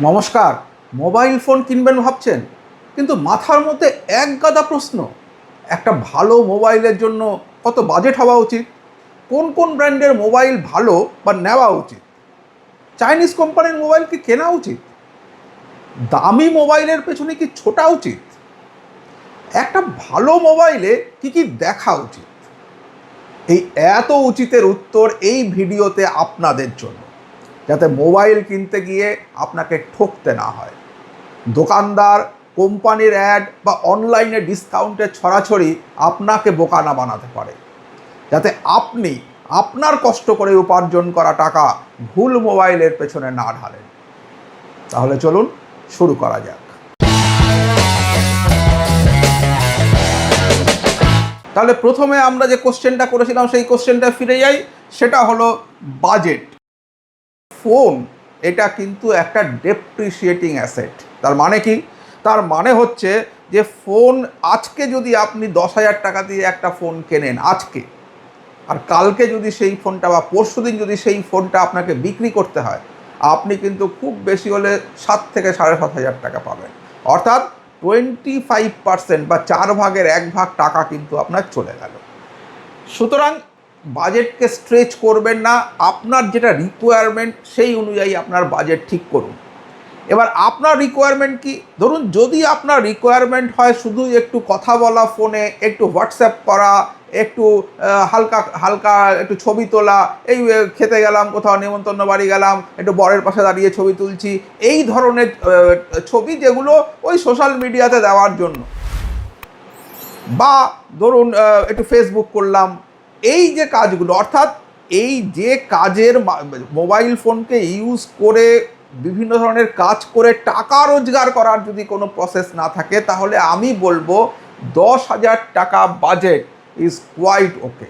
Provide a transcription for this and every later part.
নমস্কার, mobile phone কিনবেন ভাবছেন? কিন্তু মাথার মধ্যে এক গাদা প্রশ্ন, একটা ভালো মোবাইলের জন্য কত বাজেট হওয়া উচিত? কোন কোন ব্র্যান্ডের মোবাইল ভালো বা নেওয়া উচিত? চাইনিজ কোম্পানির মোবাইল কি কেনা উচিত? দামি মোবাইলের পেছনে কি ছোটা উচিত? একটা ভালো মোবাইলে কি কি দেখা উচিত? এই এত উচিতের উত্তর এই ভিডিওতে আপনাদের জন্য। যাতে মোবাইল কিনতে গিয়ে আপনাকে ঠকতে না হয়। দোকানদার, কোম্পানির অ্যাড বা অনলাইনে ডিসকাউন্টের ছড়াছড়ি আপনাকে বোকা না বানাতে পারে। যাতে আপনি আপনার কষ্ট করে উপার্জন করা টাকা ভুল মোবাইলের পেছনে না ঢালেন। তাহলে চলুন শুরু করা যাক। তাহলে প্রথমে আমরা যে কোশ্চেনটা করেছিলাম, সেই কোশ্চেনটা ফিরে যাই। সেটা হলো বাজেট ফোন, এটা কিন্তু একটা ডেপ্রিসিয়েটিং অ্যাসেট তার মানে কি? তার মানে হচ্ছে যে ফোন আজকে যদি আপনি দশ হাজার টাকা দিয়ে একটা ফোন কেনেন, আজকে, আর কালকে যদি সেই ফোনটা বা পরশু দিন যদি সেই ফোনটা আপনাকে বিক্রি করতে হয়, আপনি কিন্তু খুব বেশি হলে সাত থেকে সাড়ে সাত হাজার টাকা পাবেন। অর্থাৎ টোয়েন্টি ফাইভ পার্সেন্ট বা চার ভাগের এক ভাগ টাকা কিন্তু আপনার চলে গেল। সুতরাং বাজেটকে স্ট্রেচ করবেন না, আপনার যেটা রিকোয়ারমেন্ট সেই অনুযায়ী আপনার বাজেট ঠিক করুন। এবার আপনার রিকোয়ারমেন্ট কি? ধরুন যদি আপনার রিকোয়ারমেন্ট হয় শুধু একটু কথা বলা ফোনে একটু হোয়াটসঅ্যাপ করা, একটু হালকা হালকা একটু ছবি তোলা, এই খেতে গেলাম কোথাও, নেমন্তন্ন বাড়ি গেলাম, একটু বরের পাশে দাঁড়িয়ে ছবি তুলছি, এই ধরনের ছবি যেগুলো ওই সোশ্যাল মিডিয়াতে দেওয়ার জন্য। বা ধরুন একটু ফেসবুক করলাম এই যে কাজগুলো, অর্থাৎ এই যে কাজের মোবাইল ফোনকে ইউজ করে বিভিন্ন ধরনের কাজ করে টাকা রোজগার করার যদি কোনো প্রসেস না থাকে, তাহলে আমি বলব দশ হাজার টাকা বাজেট ইজ কোয়াইট ওকে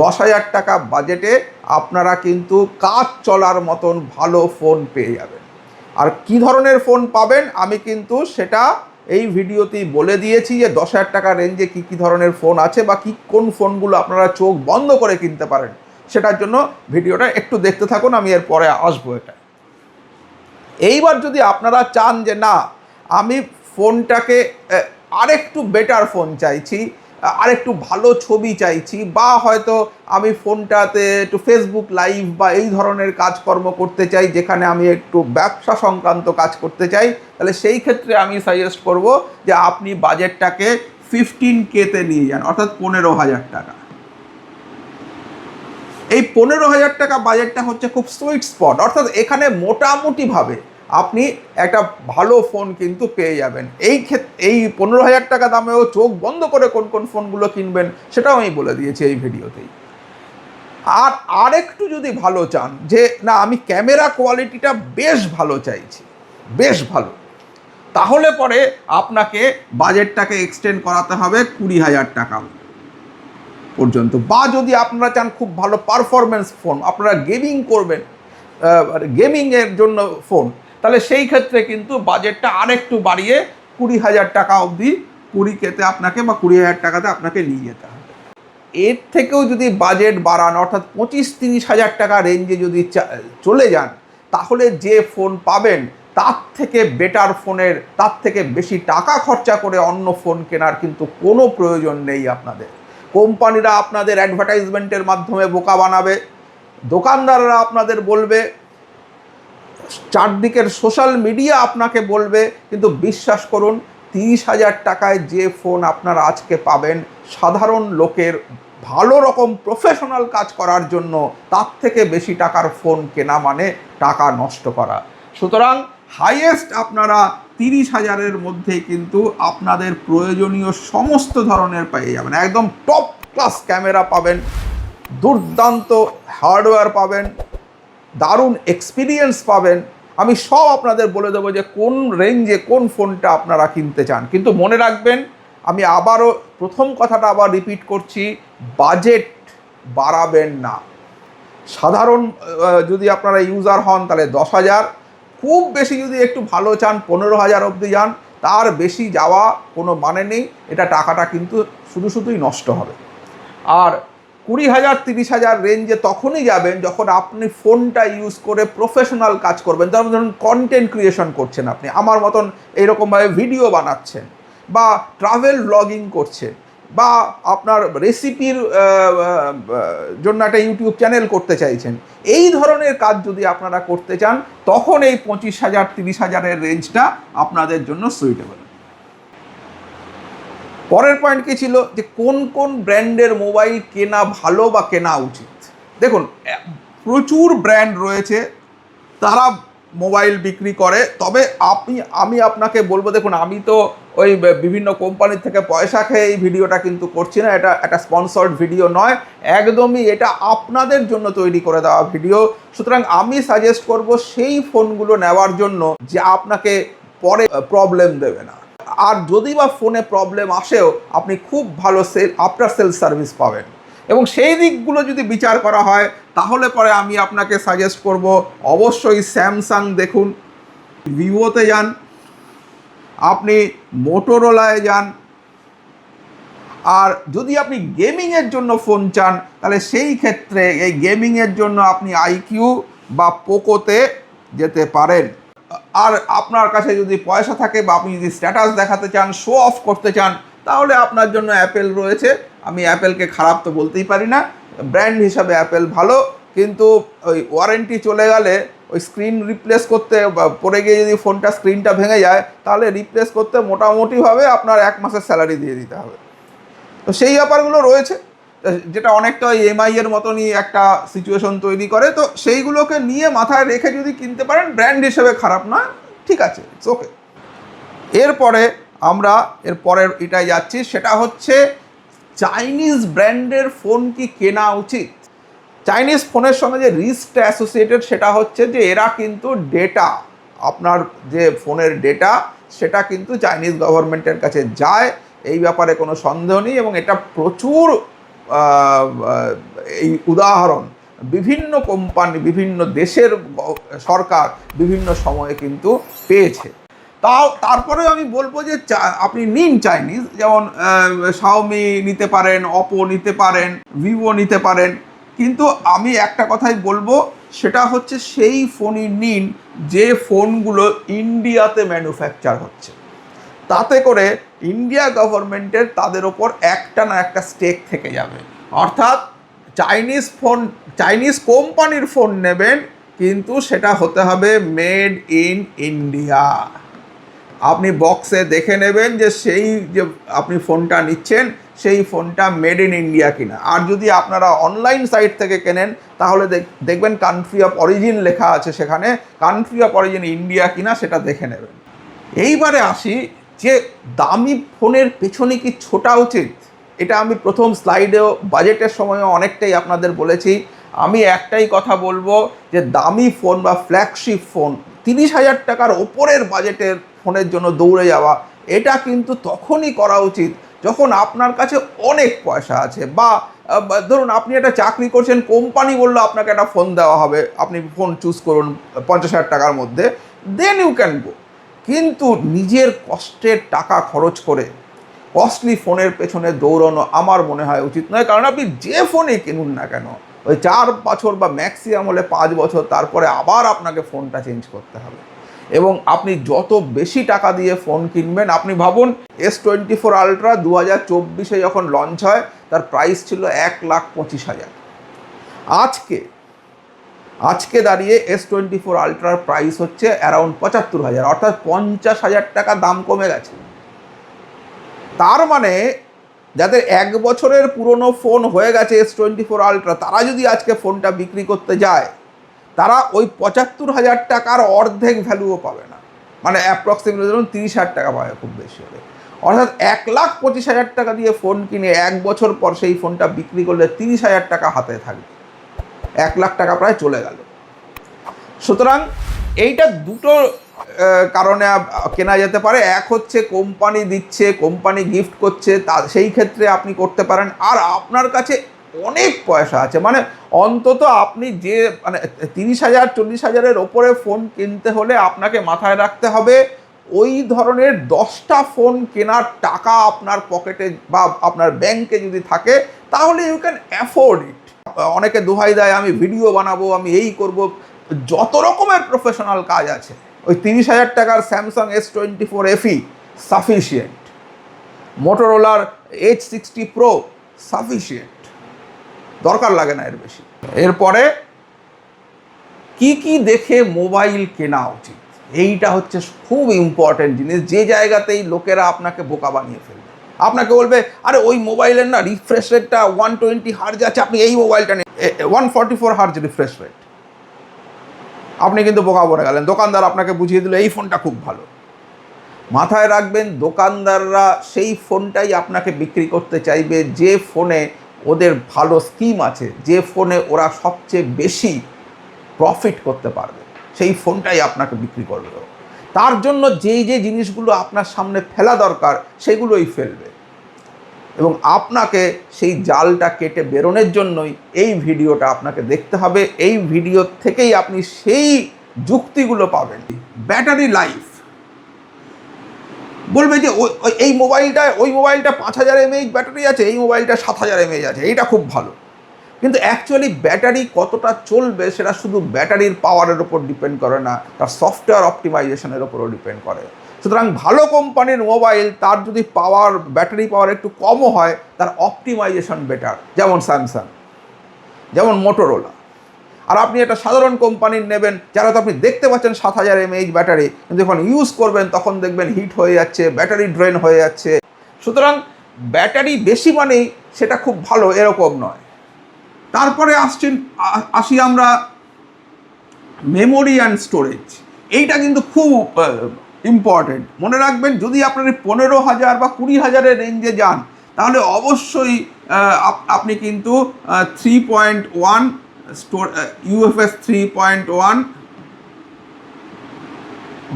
দশ হাজার টাকা বাজেটে আপনারা কিন্তু কাজ চলার মতন ভালো ফোন পেয়ে যাবেন। আর কি ধরনের ফোন পাবেন, আমি কিন্তু সেটা এই ভিডিওতেই বলে দিয়েছি যে দশ হাজার টাকা রেঞ্জে কী কী ধরনের ফোন আছে বা কি কোন ফোনগুলো আপনারা চোখ বন্ধ করে কিনতে পারেন। সেটার জন্য ভিডিওটা একটু দেখতে থাকুন, আমি এর পরে আসব এটা এইবার যদি আপনারা চান যে না, আমি ফোনটাকে আরেকটু বেটার ফোন চাইছি আহ, আরেকটু ভালো ছবি চাইছি বা হয়তো আমি ফোনটাতে একটু ফেসবুক লাইভ বা এই ধরনের কাজকর্ম করতে চাই যেখানে আমি একটু ব্যবসা সংক্রান্ত কাজ করতে চাই তাহলে সেই ক্ষেত্রে আমি সাজেস্ট করব যে আপনি বাজেটটাকে ফিফটিন কেতে নিয়ে যান অর্থাৎ পনেরো হাজার টাকা। এই পনেরো হাজার টাকা বাজেটটা হচ্ছে খুব সুইট স্পট অর্থাৎ এখানে মোটামুটিভাবে আপনি একটা ভালো ফোন কিন্তু পেয়ে যাবেন। এই ক্ষেত্রে এই পনেরো হাজার টাকা দামেও চোখ বন্ধ করে কোন কোন ফোনগুলো কিনবেন, সেটাও আমি বলে দিয়েছি এই ভিডিওতেই। আর আরেকটু যদি ভালো চান, যে না, আমি ক্যামেরা কোয়ালিটিটা বেশ ভালো চাইছি, বেশ ভালো, তাহলে পরে আপনাকে বাজেটটাকে এক্সটেন্ড করাতে হবে কুড়ি হাজার টাকা পর্যন্ত। বা যদি আপনারা চান খুব ভালো পারফরমেন্স ফোন আপনারা গেমিং করবেন গেমিংয়ের জন্য ফোন তাহলে সেই ক্ষেত্রে কিন্তু বাজেটটা আরেকটু বাড়িয়ে কুড়ি হাজার টাকা অবধি কুড়ি কেতে আপনাকে বা কুড়ি হাজার টাকাতে আপনাকে নিয়ে যেতে হবে। এর থেকেও যদি বাজেট বাড়ান, অর্থাৎ পঁচিশ তিরিশ হাজার টাকা রেঞ্জে যদি চলে যান, তাহলে যে ফোন পাবেন, তার থেকে বেটার ফোনের তার থেকে বেশি টাকা খরচা করে অন্য ফোন কেনার কিন্তু কোনো প্রয়োজন নেই আপনাদের। কোম্পানিরা আপনাদের অ্যাডভার্টাইজমেন্টের মাধ্যমে বোকা বানাবে, দোকানদাররা আপনাদের বলবে চারদিকের সোশ্যাল মিডিয়া আপনাকে বলবে, কিন্তু বিশ্বাস করুন, তিরিশ হাজার টাকায় যে ফোন আপনারা আজকে পাবেন, সাধারণ লোকের ভালো রকম প্রফেশনাল কাজ করার জন্য তার থেকে বেশি টাকার ফোন কেনা মানে টাকা নষ্ট করা। সুতরাং হাইয়েস্ট আপনারা তিরিশ হাজারের মধ্যে কিন্তু আপনাদের প্রয়োজনীয় সমস্ত ধরনের পেয়ে যাবেন। একদম টপ ক্লাস ক্যামেরা পাবেন, দুর্দান্ত হার্ডওয়্যার পাবেন, দারুণ এক্সপিরিয়েন্স পাবেন আমি সব আপনাদের বলে দেবো যে কোন রেঞ্জে কোন ফোনটা আপনারা কিনতে চান। কিন্তু মনে রাখবেন, আমি আবারও প্রথম কথাটা আবার রিপিট করছি বাজেট বাড়াবেন না। সাধারণ যদি আপনারা ইউজার হন, তাহলে দশ হাজার। খুব বেশি যদি একটু ভালো চান, পনেরো হাজার অবধি যান, তার বেশি যাওয়া কোনো মানে নেই। এটা টাকাটা কিন্তু শুধু শুধুই নষ্ট হবে। আর কুড়ি হাজার, তিরিশ হাজার রেঞ্জে তখনই যাবেন যখন আপনি ফোনটা ইউজ করে প্রফেশনাল কাজ করবেন। যেমন ধরুন কন্টেন্ট ক্রিয়েশন করছেন আপনি। আমার মতন এইরকমভাবে ভিডিও বানাচ্ছেন বা ট্রাভেল ব্লগিং করছেন বা আপনার রেসিপির জন্য একটা ইউটিউব চ্যানেল করতে চাইছেন। এই ধরনের কাজ যদি আপনারা করতে চান, তখন এই পঁচিশ হাজার, তিরিশ হাজারের রেঞ্জটা আপনাদের জন্য সুইটেবল পরের পয়েন্ট কি ছিল? যে কোন কোন ব্র্যান্ডের মোবাইল কেনা ভালো বা কেনা উচিত? দেখুন প্রচুর ব্র্যান্ড রয়েছে, তারা মোবাইল বিক্রি করে, তবে আপনি, আমি আপনাকে বলব, দেখুন, আমি তো ওই বিভিন্ন কোম্পানির থেকে পয়সা খেয়ে এই ভিডিওটা কিন্তু করছি না, এটা একটা স্পন্সর্ড ভিডিও নয়, একদমই এটা আপনাদের জন্য তৈরি করে দেওয়া ভিডিও সুতরাং আমি সাজেস্ট করব, সেই ফোনগুলো নেওয়ার জন্য যে আপনাকে পরে প্রবলেম দেবে না। আর যদি বা ফোনে প্রবলেম আসেও আপনি খুব ভালো সেল আফটার সেল সার্ভিস পাবেন। এবং সেই দিকগুলো যদি বিচার করা হয়, তাহলে পরে আমি আপনাকে সাজেস্ট করব, অবশ্যই স্যামসাং দেখুন ভিভোতে যান, আপনি মোটোরোলায় যান, আর যদি আপনি গেমিংয়ের জন্য ফোন চান, তাহলে সেই ক্ষেত্রে এই গেমিংয়ের জন্য আপনি আইকিউ বা পোকোতে যেতে পারেন। আর আপনার কাছে যদি পয়সা থাকে বা আপনি যদি স্ট্যাটাস দেখাতে চান শো অফ করতে চান, তাহলে আপনার জন্য অ্যাপেল রয়েছে। আমি অ্যাপেলকে খারাপ তো বলতেই পারি না। ব্র্যান্ড হিসাবে অ্যাপেল ভালো, কিন্তু ওই ওয়ারেন্টি চলে গেলে ওই স্ক্রিন রিপ্লেস করতে বা পড়ে গিয়ে যদি ফোনটা স্ক্রিনটা ভেঙে যায়, তাহলে রিপ্লেস করতে মোটামুটিভাবে আপনার এক মাসের স্যালারি দিয়ে দিতে হবে। তো সেই ব্যাপারগুলো রয়েছে। যেটা অনেকটা এমআই এর মতনই একটা সিচুয়েশন তৈরি করে, তো সেইগুলোকে নিয়ে মাথায় রেখে যদি কিনতে পারেন ব্র্যান্ড হিসেবে খারাপ না, ঠিক আছে ইটস ওকে এরপরে আমরা এর পরের এটাই যাচ্ছি, সেটা হচ্ছে চাইনিজ ব্র্যান্ডের ফোন কি কেনা উচিত? চাইনিজ ফোনের সঙ্গে যে রিস্কটা অ্যাসোসিয়েটেড সেটা হচ্ছে যে এরা কিন্তু ডেটা আপনার যে ফোনের ডেটা সেটা কিন্তু চাইনিজ গভর্নমেন্টের কাছে যায়, এই ব্যাপারে কোনো সন্দেহ নেই, এবং এটা প্রচুর এই উদাহরণ বিভিন্ন কোম্পানি, বিভিন্ন দেশের সরকার বিভিন্ন সময়ে কিন্তু পেয়েছে। তাও তারপরেও আমি বলব যে আপনি নিন চাইনিজ, যেমন শাওমি নিতে পারেন অপো নিতে পারেন ভিভো নিতে পারেন। কিন্তু আমি একটা কথাই বলব, সেটা হচ্ছে সেই ফোনই নিন যে ফোনগুলো ইন্ডিয়াতে ম্যানুফ্যাকচার হচ্ছে। তাতে করে ইন্ডিয়া গভর্নমেন্টের তাদের ওপর একটা না একটা স্টেক থেকে যাবে। অর্থাৎ চাইনিজ ফোন চাইনিজ কোম্পানির ফোন নেবেন, কিন্তু সেটা হতে হবে মেড ইন ইন্ডিয়া আপনি বক্সে দেখে নেবেন যে সেই যে আপনি ফোনটা নিচ্ছেন, সেই ফোনটা মেড ইন ইন্ডিয়া কিনা। আর যদি আপনারা অনলাইন সাইট থেকে কেনেন, তাহলে দেখ- দেখবেন কান্ট্রি অফ অরিজিন লেখা আছে সেখানে কান্ট্রি অফ অরিজিন ইন্ডিয়া কিনা সেটা দেখে নেবেন। এইবারে আসি যে দামি ফোনের পেছনে কি ছোটা উচিত, এটা আমি প্রথম স্লাইডেও, বাজেটের সময়ও অনেকটাই আপনাদের বলেছি। আমি একটাই কথা বলব যে দামি ফোন বা ফ্ল্যাগশিপ ফোন তিরিশ হাজার টাকার ওপরের বাজেটের ফোনের জন্য দৌড়ে যাওয়া, এটা কিন্তু তখনই করা উচিত যখন আপনার কাছে অনেক পয়সা আছে বা ধরুন আপনি একটা চাকরি করছেন, কোম্পানি বলল আপনাকে একটা ফোন দেওয়া হবে, আপনি ফোন চুজ করুন পঞ্চাশ হাজার টাকার মধ্যে দেন ইউ ক্যান গো কিন্তু নিজের কষ্টের টাকা খরচ করে কস্টলি ফোনের পেছনে দৌড়ানো আমার মনে হয় উচিত নয়। কারণ আপনি যে ফোনে কিনুন না কেন, ওই চার বছর বা ম্যাক্সিমাম হলে পাঁচ বছর, তারপরে আবার আপনাকে ফোনটা চেঞ্জ করতে হবে। এবং আপনি যত বেশি টাকা দিয়ে ফোন কিনবেন, আপনি ভাবুন এস টোয়েন্টি ফোর আলট্রা দু হাজার চব্বিশে যখন লঞ্চ হয়, তার প্রাইস ছিল এক লাখ পঁচিশ হাজার। আজকে আজকে দাঁড়িয়ে এস টোয়েন্টি ফোর আলট্রার প্রাইস হচ্ছে অ্যারাউন্ড পঁচাত্তর হাজার, অর্থাৎ পঞ্চাশ হাজার টাকা দাম কমে গেছে। তার মানে যাদের এক বছরের পুরনো ফোন হয়ে গেছে এস টোয়েন্টি ফোর আলট্রা তারা যদি আজকে ফোনটা বিক্রি করতে যায়, তারা ওই পঁচাত্তর হাজার টাকার অর্ধেক ভ্যালুও পাবে না। মানে অ্যাপ্রক্সিমেটলি ধরুন তিরিশ হাজার টাকা পাবে খুব বেশি হলে। অর্থাৎ এক লাখ পঁচিশ হাজার টাকা দিয়ে ফোন কিনে এক বছর পর সেই ফোনটা বিক্রি করলে তিরিশ হাজার টাকা হাতে থাকবে। এক লাখ টাকা প্রায় চলে গেল। সুতরাং এইটা দুটো কারণে কেনা যেতে পারে। এক হচ্ছে কোম্পানি দিচ্ছে, কোম্পানি গিফট করছে, তা, সেই ক্ষেত্রে আপনি করতে পারেন। আর আপনার কাছে অনেক পয়সা আছে। মানে অন্তত আপনি যে মানে তিরিশ হাজার, চল্লিশ হাজারের ওপরে ফোন কিনতে হলে আপনাকে মাথায় রাখতে হবে, ওই ধরনের দশটা ফোন কেনার টাকা আপনার পকেটে বা আপনার ব্যাংকে যদি থাকে, তাহলে ইউ ক্যান অ্যাফোর্ড ইট অনেকে দোহাই দেয়, আমি ভিডিও বানাবো, আমি এই করব। যত রকমের প্রফেশনাল কাজ আছে, ওই তিরিশ হাজার টাকার Samsung S twenty four FE sufficient মোটোরোলার H sixty pro sufficient দরকার লাগে না এর বেশি। এরপরে, কি কি দেখে মোবাইল কেনা উচিত? এইটা হচ্ছে খুব ইম্পর্টেন্ট জিনিস। যে জায়গাতেই লোকেরা আপনাকে বোকা বানিয়ে ফেলবে। আপনাকে বলবে, আরে ওই মোবাইলের না রিফ্রেশ রেটটা ওয়ান টোয়েন্টি হার্জ আছে, আপনি এই মোবাইলটা নিন। One forty four hertz refresh rate আপনি কিন্তু বোকা পড়ে গেলেন। দোকানদার আপনাকে বুঝিয়ে দিল, এই ফোনটা খুব ভালো। মাথায় রাখবেন, দোকানদাররা সেই ফোনটাই আপনাকে বিক্রি করতে চাইবে, যে ফোনে ওদের ভালো স্কিম আছে, যে ফোনে ওরা সবচেয়ে বেশি প্রফিট করতে পারবে, সেই ফোনটাই আপনাকে বিক্রি করবে। তার জন্য যেই যে জিনিসগুলো আপনার সামনে ফেলা দরকার সেগুলোই ফেলবে। এবং আপনাকে সেই জালটা কেটে বেরোনোর জন্যই এই ভিডিওটা আপনাকে দেখতে হবে। এই ভিডিও থেকেই আপনি সেই যুক্তিগুলো পাবেন। Battery life. বলবে যে ওই এই মোবাইলটা ওই মোবাইলটা পাঁচ হাজার এমএইচ ব্যাটারি আছে, এই মোবাইলটা সাত হাজার এমএইচ আছে, এইটা খুব ভালো। কিন্তু অ্যাকচুয়ালি ব্যাটারি কতটা চলবে সেটা শুধু ব্যাটারির পাওয়ারের ওপর ডিপেন্ড করে না, তার সফটওয়্যার অপটিমাইজেশনের ওপরও ডিপেন্ড করে। সুতরাং ভালো কোম্পানির মোবাইল তার যদি পাওয়ার ব্যাটারি পাওয়ার একটু কমও হয়, তার অপটিমাইজেশন বেটার যেমন স্যামসাং যেমন মোটোরোলা আর আপনি একটা সাধারণ কোম্পানির নেবেন, যারা তো আপনি দেখতে পাচ্ছেন সাত হাজার এমএইচ ব্যাটারি কিন্তু যখন ইউজ করবেন, তখন দেখবেন হিট হয়ে যাচ্ছে ব্যাটারি ড্রেন হয়ে যাচ্ছে। সুতরাং ব্যাটারি বেশি মানেই সেটা খুব ভালো, এরকম নয়। তারপরে আসছেন আসি আমরা মেমোরি অ্যান্ড স্টোরেজ এইটা কিন্তু খুব ইম্পর্টেন্ট মনে রাখবেন, যদি আপনার পনেরো হাজার বা কুড়ি হাজারের রেঞ্জে যান, তাহলে অবশ্যই আপনি কিন্তু three point one store UFS three point one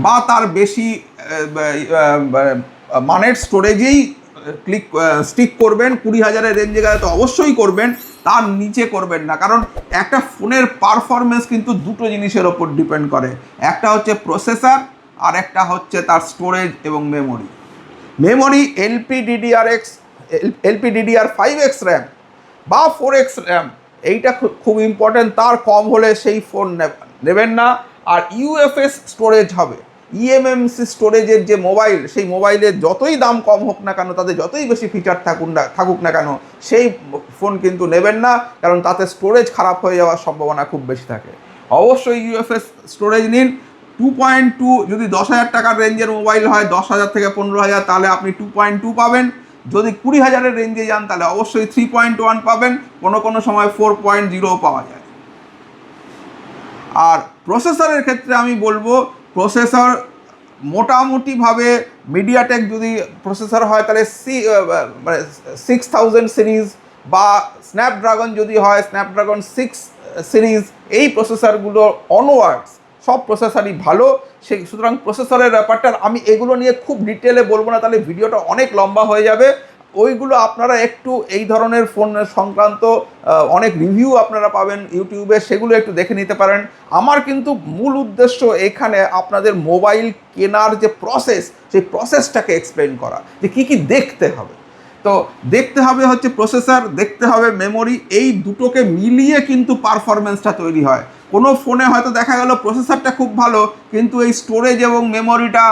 বা তার বেশি মানের স্টোরেজেই ক্লিক স্টিক করবেন। কুড়ি হাজারের রেঞ্জে গেলে তো অবশ্যই করবেন। তার নিচে করবেন না। কারণ একটা ফোনের পারফরমেন্স কিন্তু দুটো জিনিসের ওপর ডিপেন্ড করে। একটা হচ্ছে প্রসেসর আর একটা হচ্ছে তার স্টোরেজ এবং memory memory LP DDR X LP DDR five X RAM বা ফোর এক্স র্যাম এইটা খুব ইম্পর্টেন্ট তার কম হলে সেই ফোন নেবেন না। আর ইউএফএস স্টোরেজ হবে। ইএমএমসি স্টোরেজের যে মোবাইল সেই মোবাইলের যতই দাম কম হোক না কেন, তাতে যতই বেশি ফিচার থাকুক না থাকুক না কেন, সেই ফোন কিন্তু নেবেন না, কারণ তাতে স্টোরেজ খারাপ হয়ে যাওয়ার সম্ভাবনা খুব বেশি থাকে। অবশ্যই ইউএফএস স্টোরেজ নিন। টু পয়েন্ট টু যদি দশ হাজার টাকার রেঞ্জের মোবাইল হয়, দশ হাজার থেকে পনেরো হাজার, তাহলে আপনি টু পয়েন্ট টু পাবেন। যদি কুড়ি হাজারের রেঞ্জে যান, তাহলে অবশ্যই থ্রি পয়েন্ট ওয়ান পাবেন। কোনো কোনো সময় ফোর পয়েন্ট জিরোও পাওয়া যায়। আর প্রসেসরের ক্ষেত্রে আমি বলব প্রসেসর মোটামুটিভাবে মিডিয়াটেক যদি প্রসেসর হয়, তাহলে সি মানে সিক্স থাউজেন্ড সিরিজ বা স্ন্যাপড্রাগন যদি হয় স্ন্যাপড্রাগন সিক্স সিরিজ এই প্রসেসরগুলো অনওয়ার্ডস সব প্রসেসরই ভালো। সেই সুতরাং প্রসেসরের ব্যাপারটা আমি এগুলো নিয়ে খুব ডিটেলে বলব না, তাহলে ভিডিওটা অনেক লম্বা হয়ে যাবে। ওইগুলো আপনারা একটু এই ধরনের ফোন সংক্রান্ত অনেক রিভিউ আপনারা পাবেন ইউটিউবে সেগুলো একটু দেখে নিতে পারেন। আমার কিন্তু মূল উদ্দেশ্য এখানে আপনাদের মোবাইল কেনার যে প্রসেস সেই প্রসেসটাকে এক্সপ্লেন করা, যে কী কী দেখতে হবে। তো দেখতে হবে হচ্ছে প্রসেসর দেখতে হবে মেমোরি এই দুটোকে মিলিয়ে কিন্তু পারফরমেন্সটা তৈরি হয়। কোনো ফোনে হয়তো দেখা গেল প্রসেসরটা খুব ভালো, কিন্তু এই স্টোরেজ এবং মেমোরিটা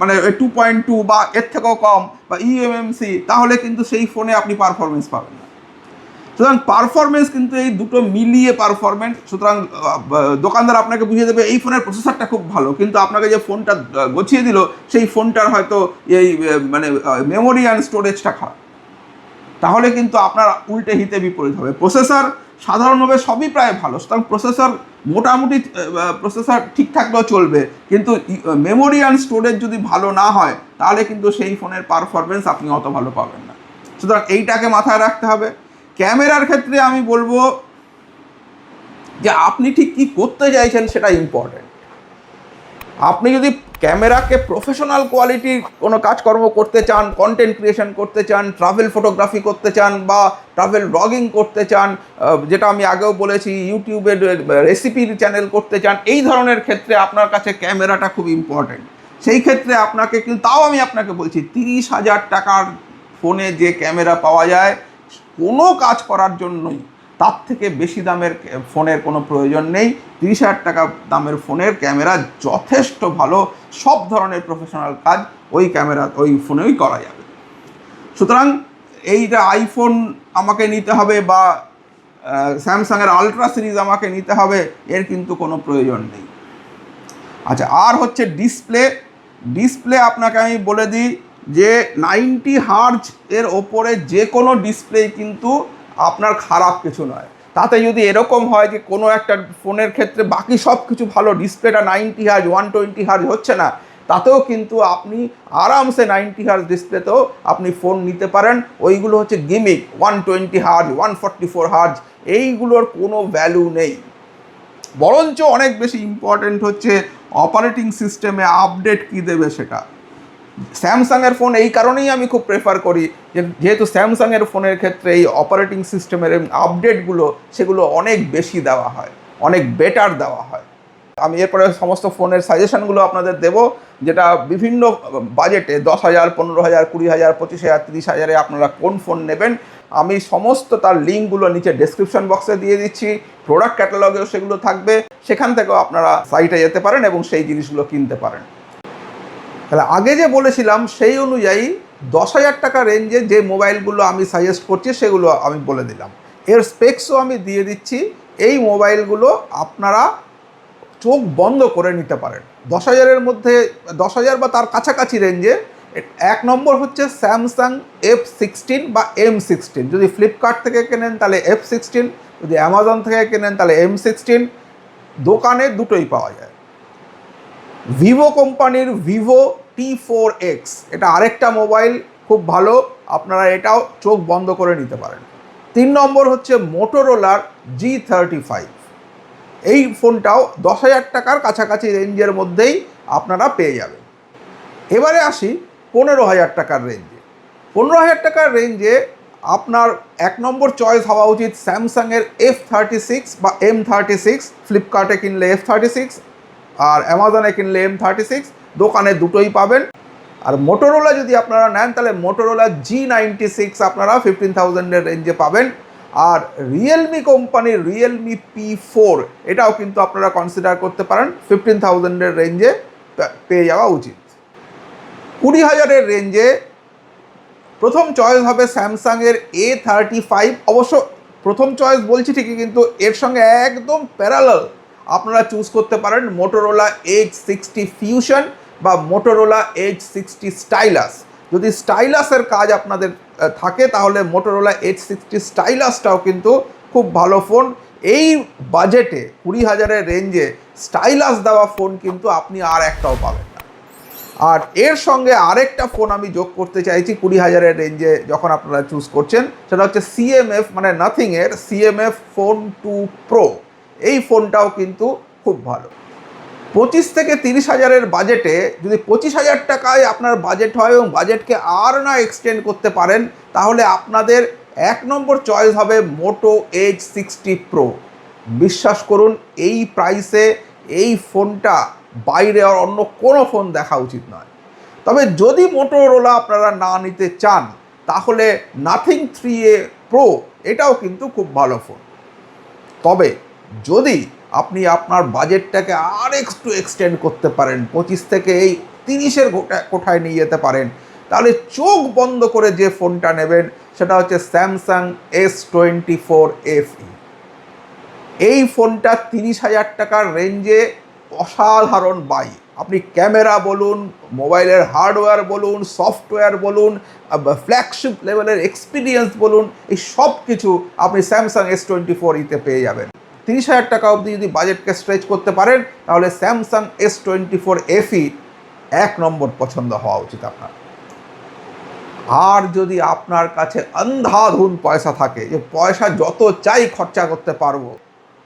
মানে টু পয়েন্ট টু বা এর থেকেও কম বা E ইএমএমসি তাহলে কিন্তু সেই ফোনে আপনি পারফরমেন্স পাবেন না। সুতরাং পারফরমেন্স কিন্তু এই দুটো মিলিয়ে পারফরমেন্স সুতরাং দোকানদার আপনাকে বুঝিয়ে দেবে এই ফোনের প্রসেসরটা খুব ভালো, কিন্তু আপনাকে যে ফোনটা গছিয়ে দিল, সেই ফোনটার হয়তো এই মানে মেমোরি অ্যান্ড স্টোরেজটা খারাপ। তাহলে কিন্তু আপনার উল্টে হিতে বিপরীত হবে। প্রসেসর সাধারণভাবে সবই প্রায় ভালো। সুতরাং প্রসেসর মোটামুটি প্রসেসর ঠিক থাকলেও চলবে। কিন্তু মেমোরি অ্যান্ড স্টোরেজ যদি ভালো না হয়, তাহলে কিন্তু সেই ফোনের পারফরমেন্স আপনি অত ভালো পাবেন না। সুতরাং এইটাকে মাথায় রাখতে হবে। ক্যামেরার ক্ষেত্রে আমি বলব যে আপনি ঠিক কী করতে চাইছেন সেটা ইম্পর্টেন্ট আপনি যদি ক্যামেরাকে প্রফেশনাল কোয়ালিটির কোনো কাজকর্ম করতে চান কন্টেন্ট ক্রিয়েশন করতে চান ট্রাভেল ফটোগ্রাফি করতে চান বা ট্রাভেল ব্লগিং করতে চান যেটা আমি আগেও বলেছি ইউটিউবের রেসিপির চ্যানেল করতে চান, এই ধরনের ক্ষেত্রে আপনার কাছে ক্যামেরাটা খুব ইম্পর্টেন্ট সেই ক্ষেত্রে আপনাকে কিন্তু, তাও আমি আপনাকে বলছি, তিরিশ হাজার টাকার ফোনে যে ক্যামেরা পাওয়া যায়, কোনো কাজ করার জন্যই তার থেকে বেশি দামের ফোনের কোনো প্রয়োজন নেই। তিরিশ হাজার টাকা দামের ফোনের ক্যামেরা যথেষ্ট ভালো। সব ধরনের প্রফেশনাল কাজ ওই ক্যামেরা, ওই ফোনেই করা যাবে। সুতরাং এইটা আইফোন আমাকে নিতে হবে বা স্যামসাংয়ের আলট্রা সিরিজ আমাকে নিতে হবে, এর কিন্তু কোনো প্রয়োজন নেই। আচ্ছা আর হচ্ছে ডিসপ্লে ডিসপ্লে আপনাকে আমি বলে দিই যে নাইনটি হার্জ এর ওপরে যে কোনো ডিসপ্লে কিন্তু আপনার খারাপ কিছু নয়। তাতে যদি এরকম হয় যে কোনো একটা ফোনের ক্ষেত্রে বাকি সব কিছু ভালো, ডিসপ্লেটা ninety hertz, one twenty hertz হচ্ছে না, তাতেও কিন্তু আপনি আরামসে নাইনটি হার্জ ডিসপ্লেতেও আপনি ফোন নিতে পারেন। ওইগুলো হচ্ছে gimmick, one twenty hertz, one forty four hertz, এইগুলোর কোনো ভ্যালু নেই। বরঞ্চ অনেক বেশি ইম্পর্টেন্ট হচ্ছে অপারেটিং সিস্টেমে আপডেট কী দেবে সেটা। স্যামসাংয়ের ফোন এই কারণেই আমি খুব প্রেফার করি যে, যেহেতু স্যামসাংয়ের ফোনের ক্ষেত্রে এই অপারেটিং সিস্টেমের আপডেটগুলো সেগুলো অনেক বেশি দেওয়া হয়, অনেক বেটার দেওয়া হয়। আমি এরপরে সমস্ত ফোনের সাজেশনগুলো আপনাদের দেব, যেটা বিভিন্ন বাজেটে দশ হাজার, পনেরো হাজার, কুড়ি হাজার, পঁচিশ হাজার, তিরিশ হাজারে আপনারা কোন ফোন নেবেন, আমি সমস্ত তার লিঙ্কগুলো নিচে ডেসক্রিপশন বক্সে দিয়ে দিচ্ছি প্রোডাক্ট ক্যাটালগেও সেগুলো থাকবে, সেখান থেকেও আপনারা সাইটে যেতে পারেন এবং সেই জিনিসগুলো কিনতে পারেন। তাহলে আগে যে বলেছিলাম, সেই অনুযায়ী দশ হাজার টাকা রেঞ্জে যে মোবাইলগুলো আমি সাজেস্ট করছি, সেগুলো আমি বলে দিলাম। এর স্পেক্সও আমি দিয়ে দিচ্ছি। এই মোবাইলগুলো আপনারা চোখ বন্ধ করে নিতে পারেন। দশ হাজারের মধ্যে, দশ হাজার বা তার কাছাকাছি রেঞ্জে এক নম্বর হচ্ছে স্যামসাং এফ সিক্সটিন বা এম সিক্সটিন যদি ফ্লিপকার্ট থেকে কেনেন, তাহলে এফ সিক্সটিন যদি অ্যামাজন থেকে কেনেন, তাহলে এম সিক্সটিন দোকানে দুটোই পাওয়া যায়। ভিভো কোম্পানির ভিভো টি ফোর এক্স এটা আরেকটা মোবাইল খুব ভালো, আপনারা এটাও চোখ বন্ধ করে নিতে পারেন। তিন নম্বর হচ্ছে মোটোরোলার জি থার্টি ফাইভ এই ফোনটাও দশ হাজার টাকার কাছাকাছি রেঞ্জের মধ্যেই আপনারা পেয়ে যাবেন। এবারে আসি পনেরো হাজার টাকার রেঞ্জে পনেরো হাজার টাকার রেঞ্জে আপনার এক নম্বর চয়েস হওয়া উচিত স্যামসাংয়ের এফ থার্টি সিক্স বা এম থার্টি সিক্স ফ্লিপকার্টে কিনলে এফ থার্টি সিক্স আর অ্যামাজনে কিনলে এম থার্টি সিক্স দোকানে দুটোই পাবেন। আর মোটোরোলা যদি আপনারা নেন, তাহলে মোটোরোলা জি নাইনটি সিক্স আপনারা ফিফটিন থাউজেন্ডের রেঞ্জে পাবেন। আর রিয়েলমি কোম্পানির রিয়েলমি পি ফোর এটাও কিন্তু আপনারা কনসিডার করতে পারেন ফিফটিন থাউজেন্ডের রেঞ্জে পেয়ে যাওয়া উচিত। কুড়ি হাজারের রেঞ্জে প্রথম চয়েস হবে স্যামসাংয়ের এ থার্টি ফাইভ অবশ্য প্রথম চয়েস বলছি ঠিকই, কিন্তু এর সঙ্গে একদম প্যারালাল আপনারা চুজ করতে পারেন মোটোরোলা এইচ সিক্সটি ফিউশন বা মোটোরোলা এইচ সিক্সটি স্টাইলাস যদি স্টাইলাসের কাজ আপনাদের থাকে, তাহলে মোটোরোলা এইচ সিক্সটি স্টাইলাসটাও কিন্তু খুব ভালো ফোন এই বাজেটে কুড়ি হাজারের রেঞ্জে স্টাইলাস দেওয়া ফোন কিন্তু আপনি আর একটাও পাবেন না। আর এর সঙ্গে আরেকটা ফোন আমি যোগ করতে চাইছি কুড়ি হাজারের রেঞ্জে যখন আপনারা চুজ করছেন, সেটা হচ্ছে সিএমএফ মানে নাথিংয়ের সিএমএফ ফোন টু প্রো এই ফোনটাও কিন্তু খুব ভালো। পঁচিশ থেকে তিরিশ হাজারের বাজেটে যদি পঁচিশ হাজার টাকায় আপনার বাজেট হয় এবং বাজেটকে আর না এক্সটেন্ড করতে পারেন, তাহলে আপনাদের এক নম্বর চয়েস হবে মোটো এইচ সিক্সটি প্রো বিশ্বাস করুন, এই প্রাইসে এই ফোনটা বাইরে আর অন্য কোনো ফোন দেখা উচিত নয়। তবে যদি মোটোরোলা আপনারা না নিতে চান, তাহলে নাথিং থ্রি এ প্রো এটাও কিন্তু খুব ভালো ফোন। তবে যদি আপনি আপনার বাজেটটাকে আর একটু এক্সটেন্ড করতে পারেন, পঁচিশ থেকে এই তিরিশের কোঠায় নিয়ে যেতে পারেন, তাহলে চোখ বন্ধ করে যে ফোনটা নেবেন সেটা হচ্ছে Samsung S twenty four F এই ফোনটা তিরিশ হাজার টাকার রেঞ্জে অসাধারণ বাই আপনি ক্যামেরা বলুন, মোবাইলের হার্ডওয়্যার বলুন সফটওয়্যার বলুন ফ্ল্যাগশিপ লেভেলের এক্সপিরিয়েন্স বলুন, এই সব কিছু আপনি স্যামসাং এস টোয়েন্টি ফোর ইতে পেয়ে যাবেন। তিরিশ হাজার টাকা অবধি যদি বাজেটকে স্ট্রেচ করতে পারেন, তাহলে Samsung S twenty four FE এক নম্বর পছন্দ হওয়া উচিত আপনার। আর যদি আপনার কাছে অন্ধাধুন পয়সা থাকে, যে পয়সা যত চাই খরচা করতে পারব,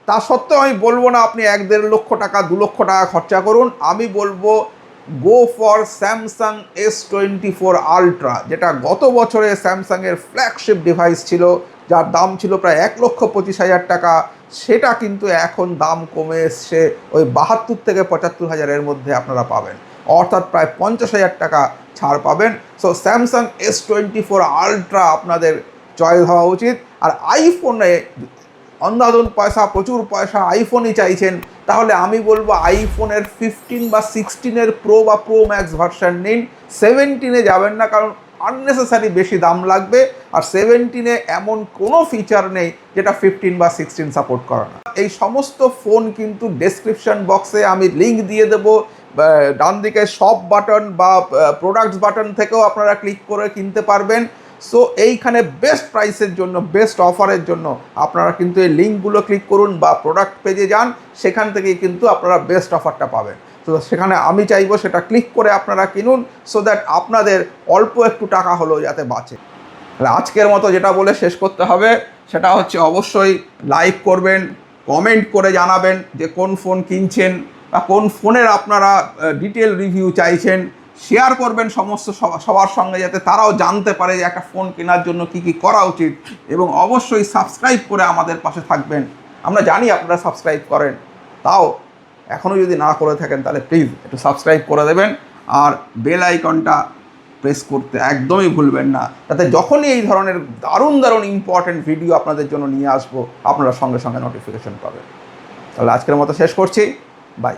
তা সত্ত্বেও আমি বলব না আপনি এক দেড় লক্ষ টাকা, দু লক্ষ টাকা খরচা করুন। আমি বলব go for Samsung S twenty four ultra যেটা গত বছরে স্যামসাংয়ের ফ্ল্যাগশিপ ডিভাইস ছিল, যার দাম ছিল প্রায় এক লক্ষ পঁচিশ হাজার টাকা। সেটা কিন্তু এখন দাম কমে এসছে। ওই বাহাত্তর থেকে পঁচাত্তর হাজারের মধ্যে আপনারা পাবেন। অর্থাৎ প্রায় পঞ্চাশ হাজার টাকা ছাড় পাবেন। So Samsung S twenty four ultra আপনাদের চয়েস হওয়া উচিত। আর আইফোনে অন্ধাধুন পয়সা, প্রচুর পয়সা আইফোনই চাইছেন। তাহলে আমি বলব আইফোনের ফিফটিন বা সিক্সটিনের প্রো বা প্রো ম্যাক্স ভার্সন নিন। সেভেন্টিনে যাবেন না, কারণ আননেসেসারি বেশি দাম লাগবে আর সেভেন্টিনে এমন কোনো ফিচার নেই যেটা ফিফটিন বা সিক্সটিন সাপোর্ট করে না। এই সমস্ত ফোন কিন্তু ডেসক্রিপশন বক্সে আমি লিঙ্ক দিয়ে দেবো ডান দিকে শপ বাটন বা প্রোডাক্টস বাটন থেকেও আপনারা ক্লিক করে কিনতে পারবেন। সো এইখানে বেস্ট প্রাইসের জন্য বেস্ট অফারের জন্য আপনারা কিন্তু এই লিঙ্কগুলো ক্লিক করুন বা প্রোডাক্ট পেজে যান, সেখান থেকেই কিন্তু আপনারা বেস্ট অফারটা পাবেন। তো সেখানে আমি চাইব সেটা ক্লিক করে আপনারা কিনুন সো দ্যাট আপনাদের অল্প একটু টাকা হলেও যাতে বাঁচে। আজকের মতো যেটা বলে শেষ করতে হবে, সেটা হচ্ছে অবশ্যই লাইক করবেন কমেন্ট করে জানাবেন যে কোন ফোন কিনছেন বা কোন ফোনের আপনারা ডিটেল রিভিউ চাইছেন। শেয়ার করবেন সমস্ত সবার সঙ্গে যাতে তারাও জানতে পারে যে একটা ফোন কেনার জন্য কি কি করা উচিত এবং অবশ্যই সাবস্ক্রাইব করে আমাদের পাশে থাকবেন। আমরা জানি আপনারা সাবস্ক্রাইব করেন। তাও এখনও যদি না করে থাকেন, তাহলে প্লিজ একটু সাবস্ক্রাইব করে দেবেন আর বেল আইকনটা প্রেস করতে একদমই ভুলবেন না। তাতে যখনই এই ধরনের দারুণ দারুণ ইম্পর্ট্যান্ট ভিডিও আপনাদের জন্য নিয়ে আসব, আপনারা সঙ্গে সঙ্গে নোটিফিকেশন পাবেন। তাহলে আজকের মতো শেষ করছি। বাই